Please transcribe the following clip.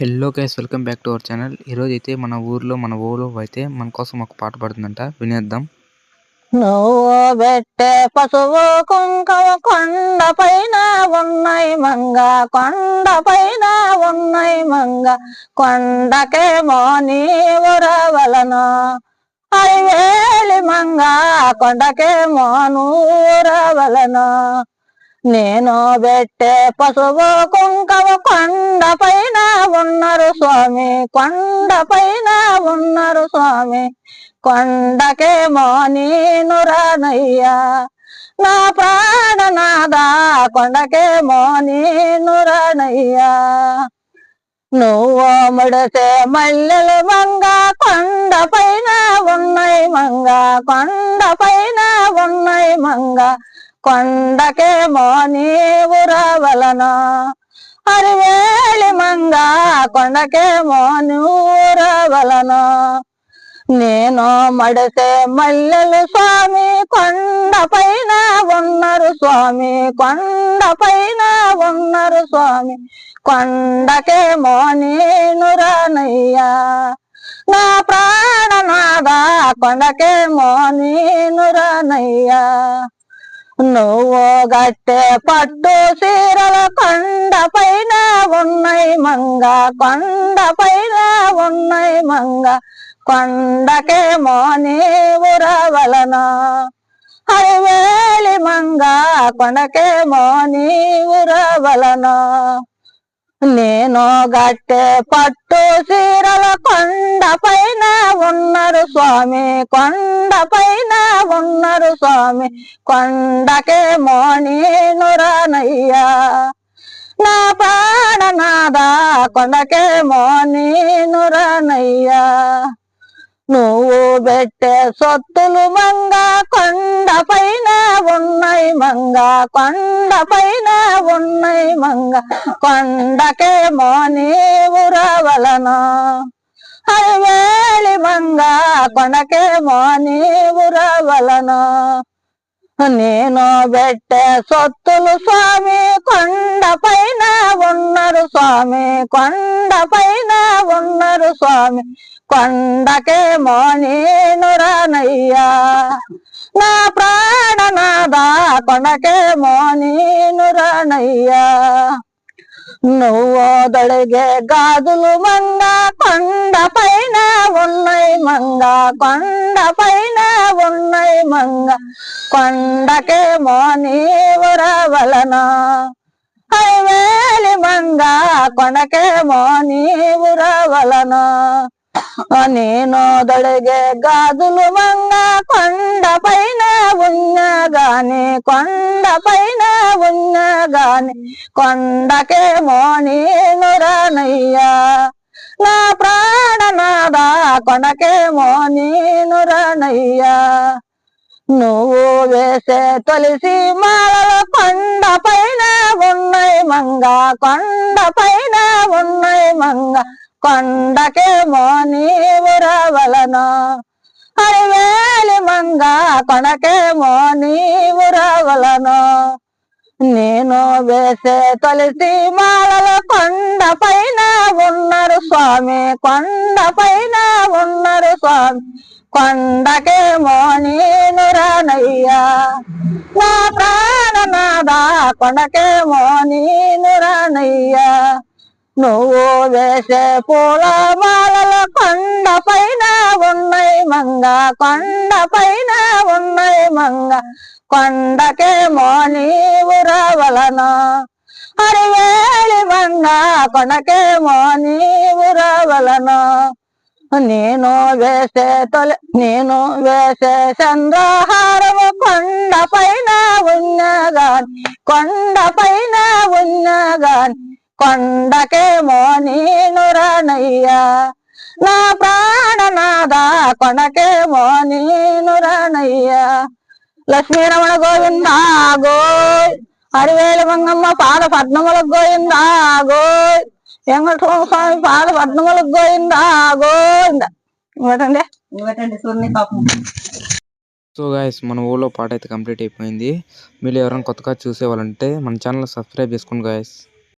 Hello guys welcome back to our channel ఈరోజు అయితే మన ఊర్లో మన ఊళ్ళో అయితే మన కోసం ఒక పాట పడుతుందంట. వినేద్దాం. నువ్వు పెట్టే పశువు కుంకవ కొండ పైన ఉన్నాయి మంగ కొండ పైన ఉన్నాయి మంగ. కొండకేమో నీవు రావలను. అరివేలి మంగ కొండకేమో నూరవలను నేను పెట్టే పశువు కుంకవ కొండ పైన ఉన్నారు స్వామి కొండ పైన ఉన్నారు స్వామి. కొండకేమో నేను రానయ్యా నా ప్రాణనాదా కొండకేమో నేను రానయ్యా. నువ్వు ముడితే మల్లెలు మంగ కొండ పైన ఉన్నాయి మంగ కొండ పైన ఉన్నాయి మంగ. కొండకేమో నీవు రావలను? అరివేళి మంగ కొండకేమో నువ్వు రావలను? నేను మడిసే మల్లెలు స్వామి కొండపైన ఉన్నారు స్వామి కొండపైన ఉన్నారు స్వామి. కొండకేమో నేను రానయ్యా. నా ప్రాణనాదా కొండకేమో నేను రానయ్యా. నువ్వు గట్టె పట్టు చీరల కొండ పైన ఉన్నాయి మంగ కొండ పైన ఉన్నాయి మంగ. కొండకే నీవు రావలను. హరివేలి మంగ కొండకే నీవు రావలను. నేను గట్టె పట్టు చీరల కొండ పైన ఉన్నారు స్వామి కొండ పైన ఉన్నారు స్వామి. కొండకే మోనీనురానయ్యా నా పాడనాదా కొండకే మోనీనురానయ్యా నువ్వు పెట్టే సొత్తులు మంగ కొండ పైన ఉన్నాయి మంగ కొండ పైన ఉన్నాయి మంగ కొండకే నీవు రావలను హరివేలి మంగ కొనకేమో నీవు రావలను? నేను పెట్టే సొత్తులు స్వామి కొండ పైన ఉన్నారు స్వామి కొండ పైన ఉన్నారు స్వామి కొండకేమో నేను రానయ్యా. నా ప్రాణనాదా కొండకేమో నేను రానయ్యా. నువ్వోదొడిగే గాజులు మంగ కొండ పైన ఉన్నాయి మంగ కొండ పైన ఉన్నాయి మంగ. కొండకే నీవు రావలను. హైవేలి మంగ కొండకేమో నీవు రావలను. నేను దొడిగే గాజులు మంగ కొండ కొండ పైన ఉన్నగాని కొండకేమో నేను రానయ్యా నా ప్రాణనాదా కొండకేమో నేను రానయ్యా నువ్వు వేసే తొలిసి మాలలు కొండ పైన ఉన్నాయి మంగ కొండ పైన ఉన్నాయి మంగ కొండకేమో నీవు రావలను హరివేలి మంగ కొనకేమో నీవు రావలను. నేను వేసే తులసి మాలలు కొండ పైన ఉన్నారు స్వామి కొండ పైన ఉన్నారు స్వామి. కొండకేమో నేను రానయ్యా. నా ప్రాణనాదా కొండకేమో నేను రానయ్యా. నువ్వు వేసే పూల మాలలు కొండ పైన ఉన్నాయి మంగ. కొండకే మోనీవు రావలను? అరివేళి మంగ కొండకే మోనీవు రావలను? నేను వేసే తొలి నేను వేసే చంద్రహారము కొండ పైన ఉన్నగాని కొండ పైన ఉన్నగాని కొండకేమో నేను రానయ్యా. నా ప్రాణనాదా కొండకేమో నేను రానయ్యా. లక్ష్మీరమణ గోవింద గోయ్. హరివేలు మంగమ్మ పాద పద్మములకు గోవింద గోయ్. వెంకటరమణ స్వామి పాద పద్మములకు ఇవ్వటండి. ఇవ్వటండి సూర్ని పాపం. సో గాయస్ మన ఊళ్ళో పాట అయితే కంప్లీట్ అయిపోయింది. మీరు ఎవరైనా కొత్తగా చూసేవాళ్ళంటే మన ఛానల్ సబ్స్క్రైబ్ చేసుకోండి గాయస్